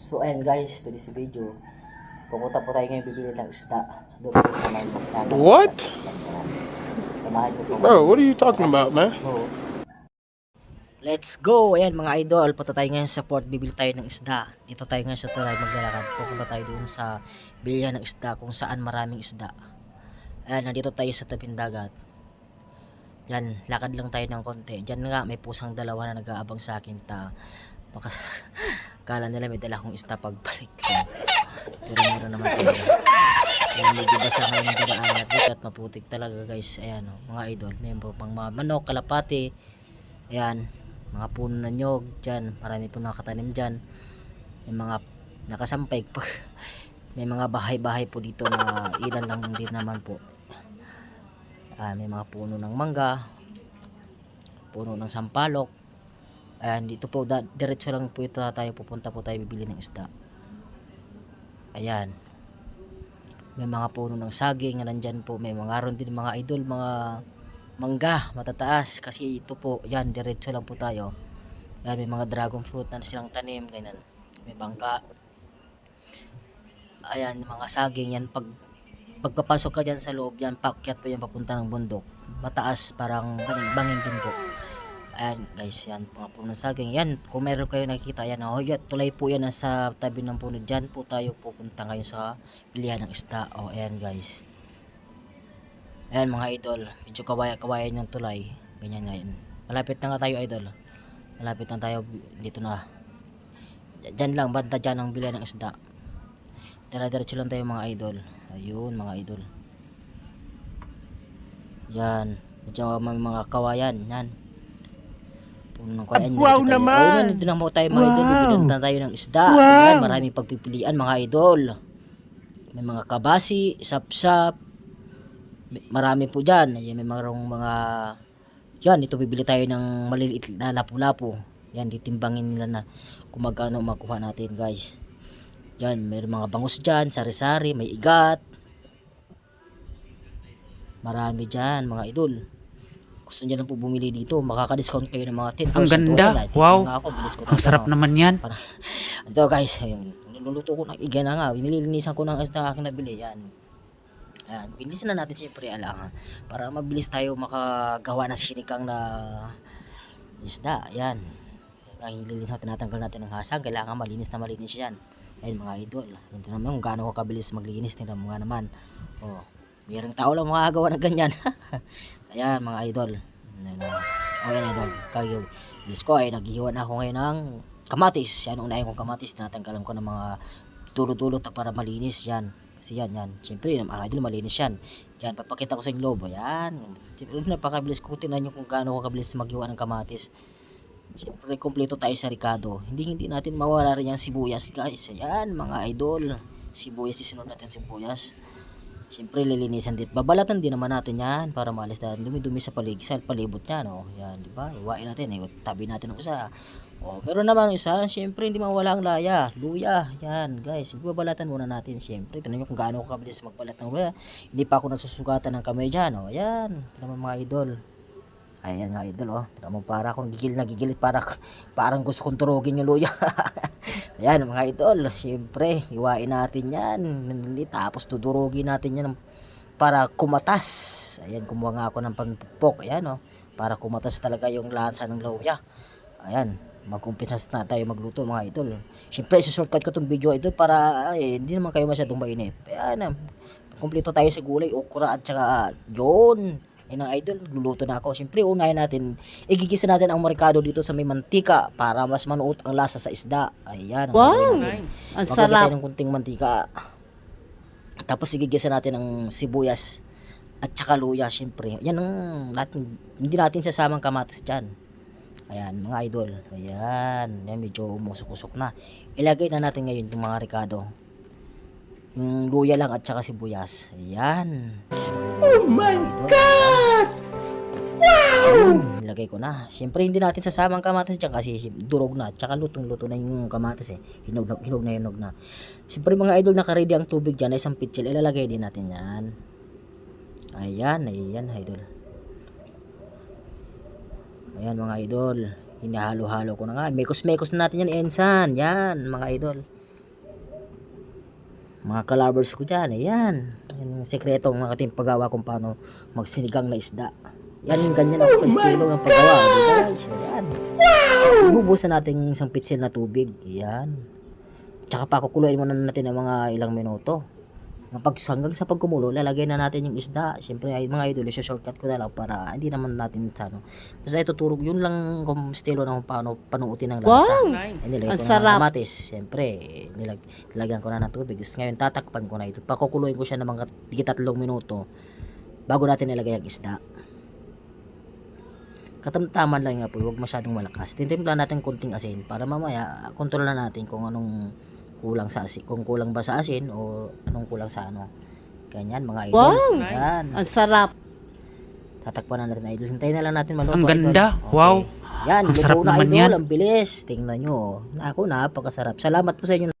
So ayan guys, to this video, pupunta po tayo ngayon bibili ng isda. Doon po sa may magsama. What? Samahan ko po. Bro, what are you talking about, man? So, Let's go! Ayan mga idol, punta tayo ngayon sa port, bibili tayo ng isda. Dito tayo ngayon sa tulay maglalakad. Pupunta tayo doon sa bilihan ng isda kung saan maraming isda. Ayan, nandito tayo sa tabing dagat. Yan, lakad lang tayo ng konti. Diyan nga, may pusang dalawa na nag-aabang sa akin. Ta, baka, kala nila may dala akong isda pagbalik. Pero meron naman tayo. Ayan, medyo basa ngayon yung dinaanan dito at maputik talaga guys. Ayan, oh, mga idol. Membro pang mga manok, kalapati. Ayan, mga puno na nyog dyan. Marami po nakatanim dyan. May mga nakasampay pa. May mga bahay-bahay po dito na ilan lang din naman po. Ah, may mga puno ng mangga, puno ng sampalok. Ayan, dito po, da, diretso lang po ito tayo pupunta po tayo bibili ng isda. Ayan. May mga puno ng saging na nandyan po. May mga ron din mga idol, mga mangga, matataas. Kasi ito po, yan, diretso lang po tayo. Yan, may mga dragon fruit na silang tanim, ganyan. May bangka. Ayan, mga saging, yan, pag pagpapasok ka dyan sa loob yan, pakyat po yan papunta ng bundok. Mataas, parang bangin din po. Ayan guys, yan mga puno ng saging. Yan, kung meron kayo nakikita, yan, oh, yan, tulay po yan sa tabi ng puno. Dyan po tayo pupunta ngayon sa pilihan ng isda. Oh, ayan guys. Ayan mga idol, medyo kawaya-kawayan yung tulay. Ganyan ngayon. Malapit na nga tayo idol. Malapit na tayo dito na. Diyan lang, banda dyan ang bilihan ng isda. Tara-diretso lang tayo mga idol. Ayun mga idol. Yan. Medyo may mga kawayan. Yan. Puno ng kawayan. Wow naman! Ayun, nandito na mo tayo mga idol. Bibili tayo ng isda. Wow! Yan, maraming pagpipilian mga idol. May mga kabasi, sapsap. Marami po dyan. Ayan, may mga mga... Yan, ito bibili tayo ng maliliit na lapu-lapu. Yan, ditimbangin nila na kung magkano makuha natin guys. Yan, may mga bangus dyan, sari-sari, may igat. Marami dyan, mga idol. Gusto niyo lang po bumili dito, makaka-discount kayo ng mga 10%. Ang ganda. Titignan Wow. Ako, Ang sarap ano. naman yan. Para, ito guys, ayun, niluluto ko ng iga na nga. Nililinisan ko ng isda aking nabili. Yan. Yan. Bilisan na natin siyempre alangan. Para mabilis tayo makagawa ng sinigang na isda. Yan. Ang ililinis natin, tinatanggal natin ng hasang. Kailangan malinis na malinis yan. Ayun mga idol. Ito naman kung gaano ko kabilis maglinis. Tingnan mo nga naman. Oh, mayroong tao lang makagawa ng ganyan. Ayan mga idol. Ayan, idol. Kayo. Bilis ko ay naghihiwa na ako ngayon ng kamatis. Yan unahin kong kamatis. Tinatanggalan ko ng mga tulot-tulot para malinis yan. Kasi yan, yan. Siyempre, mga idol, malinis yan. Yan, papakita ko sa inyo lobo. Yan. Siyempre, napakabilis ko. Tingnan nyo kung gaano ko kabilis maghiwa ng kamatis. Siyempre, kompleto tayo sa Ricardo. Hindi, hindi natin mawala rin yung sibuyas, guys. Ayan, mga idol. Sibuyas, isunod natin sibuyas. Siyempre, lilinisan din. Babalatan din naman natin yan para maalis na dumi-dumi sa palig sa palibot niya, no? Yan, di ba? Iwain natin, eh. tabi natin ang isa. Oh, pero naman isa, siyempre hindi mawala ang laya. Luya, yan, guys. Babalatan muna natin, siyempre. Tignan nyo kung gaano ko kabilis magbalat ng luya. Hindi pa ako nasusugatan ng kamay dyan, oh. Yan, ito mga idol. Ayan nga idol oh. Tira mo para akong gigil na gigil para parang gusto kong turugin yung luya. Ayan mga idol, syempre, iwain natin yan. Tapos tudurugin natin yan para kumatas. Ayan, kumuha nga ako ng panpupok. Ayan oh, para kumatas talaga yung lasa ng luya. Ayan, magkumpisa na tayo magluto mga idol. Syempre, shortcut ko tong video idol para ay, hindi naman kayo masyadong mainip. Ayan, ah, kumpleto tayo sa gulay, okra at saka yun. Ayun ang idol, luluto na ako. Siyempre, unahin natin, igigisa natin ang marikado dito sa may mantika para mas manuot ang lasa sa isda. Ayan. Wow! Ang sarap. tayo ng kunting mantika. Tapos igigisa natin ang sibuyas at saka luya, siyempre. Yan ang natin, hindi natin sasamang kamatis dyan. Ayan, mga idol. Ayan, yan medyo umusok-usok na. Ilagay na natin ngayon yung mga ricado. Yung luya lang at saka sibuyas. Ayan. Oh my God! Wow! Ilagay ko na. Siyempre, hindi natin sasamang kamatis dyan kasi durog na. Tsaka lutong-luto na yung kamatis eh. Hinog na, hinog na, hinog na. Siyempre, mga idol, nakaready ang tubig dyan. Isang pitsil. Ilalagay din natin yan. Ayan, ayan, idol. Ayan, mga idol. Hinahalo-halo ko na nga. Mekos-mekos na natin yan, ensan. Yan, mga idol. Mga kalabers ko dyan, ayan. Yan yung sekreto ng ating paggawa kung paano magsinigang na isda. Yan yung ganyan ang estilo ng paggawa. Di ba guys? Ayan. Ibubuhos na natin yung isang pitsil na tubig. Ayan. Tsaka pa kukuluin muna natin ng mga ilang minuto. Kapag hanggang sa pagkumulo, lalagay na natin yung isda. Siyempre, ay, mga idol, shortcut ko na lang para hindi naman natin ano. Basta ituturo, yun lang kung estilo ng paano panuutin ng lasa. Wow! Ay, nilagay Ang ko na ng sarap. kamatis. Siyempre, nilag, nilagyan ko na ng tubig. Tapos ngayon, tatakpan ko na ito. Pakukuluin ko siya ng mga tigit tatlong minuto bago natin nilagay ang isda. Katamtaman lang nga po, huwag masyadong malakas. Tintimpla natin konting asin para mamaya kontrol na natin kung anong kulang sa asin, kung kulang ba sa asin o anong kulang sa ano. Ganyan mga idol. Wow! Yan. Ang sarap. Tatakpan na natin idol. Hintayin na lang natin maluto. Ang idol. ganda. Wow. Yan, Ang sarap na naman idol. yan. Ang bilis. Tingnan nyo. Ako, napakasarap. Salamat po sa inyo.